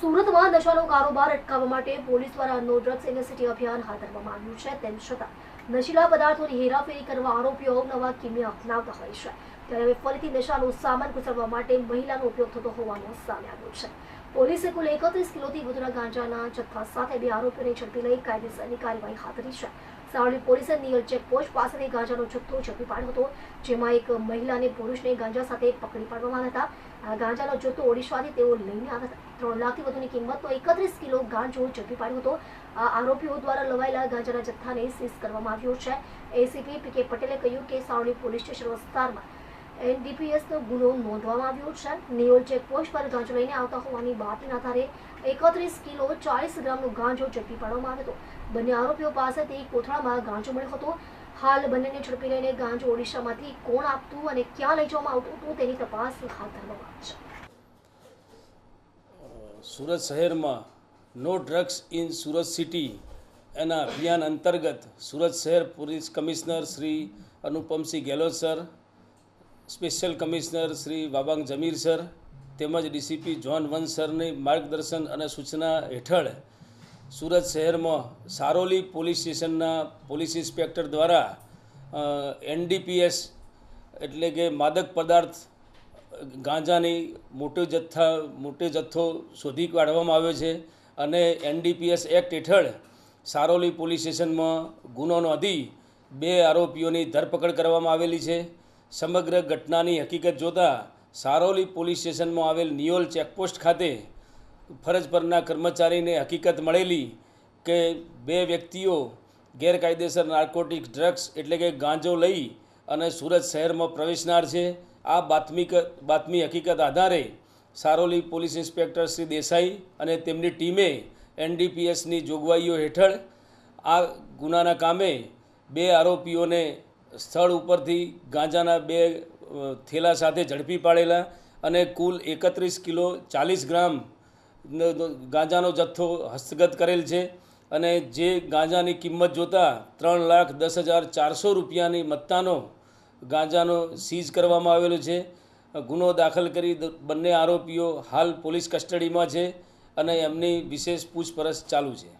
સુરતમાં નશાનો કારોબાર અટકાવવા માટે પોલીસ દ્વારા નો ડ્રગ્સ યુનિવર્સિટી અભિયાન હાથ ધરવામાં આવ્યું છે. તેમ છતાં, નશીલા પદાર્થોની હેરાફેરી કરવા આરોપીઓ નવા કિમિયા અપનાવતા હોય છે. ત્યારે હવે ફરીથી નશાનો સામાન કુચલવા માટે મહિલાનો ઉપયોગ થતો હોવાનું સામે આવ્યું છે. પોલીસે કુલ એકત્રીસ કિલોથી વધુના ગાંજાના જથ્થા સાથે બે આરોપીઓને ઝડપી લઈ કાયદેસરની કાર્યવાહી હાથ ધરી છે. સાવલી પોલીસે નિયલ ચેકપોસ્ટ પાસેથી ગાંજાનો જથ્થો ઝડપી પાડ્યો હતો, જેમાં એક મહિલા અને પુરુષને ગાંજા સાથે પકડી પાડવામાં આવ્યા હતા. ગાંજાનો જથ્થો ઓડિશાથી તેઓ લઈને આવ્યા હતા. ત્રણ લાખથી વધુની કિંમતનો એકત્રીસ કિલો ગાંજો ઝડપી પાડ્યો હતો. આ આરોપીઓ દ્વારા લવાયેલા ગાંજાના જથ્થાને સીઝ કરવામાં આવ્યો છે. એસીપી પી કે પટેલે કહ્યું કે સાવલી પોલીસ સ્ટેશન વિસ્તારમાં એનડીપીએસનો ગુનો નોંધવામાં આવ્યો છે. નિયોલ ચેકપોસ્ટ પર ગાંજો લઈને આવતા હોવાની બાતમીના આધારે એકત્રીસ કિલો ચાલીસ ગ્રામનો ગાંજો ઝડપી પાડવામાં આવ્યો હતો. બંને આરોપીઓ પાસેથી કોથળામાં ગાંજો મળ્યો હતો. હાલ બંનેને ઝડપી લઈને ગાંજો ઓડિશામાંથી કોણ આપતું અને ક્યાં લઈ જવામાં આવતું હતું તેની તપાસ હાથ ધરવામાં આવી છે. સુરત શહેરમાં no drugs in Surat city એના અભિયાન અંતર્ગત સુરત શહેર police commissioner Shri Anupamsinh Gehlot sir special commissioner Shri Wabang Jamir sir તેમજ ડીસીપી જોન વન સરની માર્ગદર્શન અને સૂચના હેઠળ સુરત શહેરમાં સારોલી પોલીસ સ્ટેશનના પોલીસ ઇન્સ્પેક્ટર દ્વારા એનડીપીએસ એટલે કે માદક પદાર્થ ગાંજાની મોટો જથ્થા, મોટો જથ્થો શોધી કાઢવામાં આવ્યો છે અને એનડીપીએસ એક્ટ હેઠળ સારોલી પોલીસ સ્ટેશનમાં ગુનો નોંધી બે આરોપીઓની ધરપકડ કરવામાં આવેલી છે. સમગ્ર ઘટનાની હકીકત જોતાં સારોલી પોલીસ સ્ટેશનમાં આવેલ નિયોલ ચેકપોસ્ટ ખાતે ફરજ પરના કર્મચારીને હકીકત મળેલી કે બે વ્યક્તિઓ ગેરકાયદેસર નાર્કોટિક ડ્રગ્સ એટલે કે ગાંજો લઈ અને સુરત શહેરમાં પ્રવેશનાર છે. આ બાતમી બાતમી હકીકત આધારે સારોલી પોલીસ ઇન્સ્પેક્ટર શ્રી દેસાઈ અને તેમની ટીમે એનડીપીએસની જોગવાઈઓ હેઠળ આ ગુનાના કામે બે આરોપીઓને સ્થળ ઉપરથી ગાંજાના બે થેલા સાથે ઝડપી પાડેલા અને કુલ એકત્રીસ કિલો ચાલીસ ગ્રામ ગાંજાનો જથ્થો હસ્તગત કરેલ છે અને જે ગાંજાની કિંમત જોતાં ત્રણ લાખ દસ હજાર ચારસો રૂપિયાની મત્તાનો ગાંજાનો સીઝ કરવામાં આવેલો છે. ગુનો દાખલ કરી બંને આરોપીઓ હાલ પોલીસ કસ્ટડીમાં છે અને એમની વિશેષ પૂછપરછ ચાલુ છે.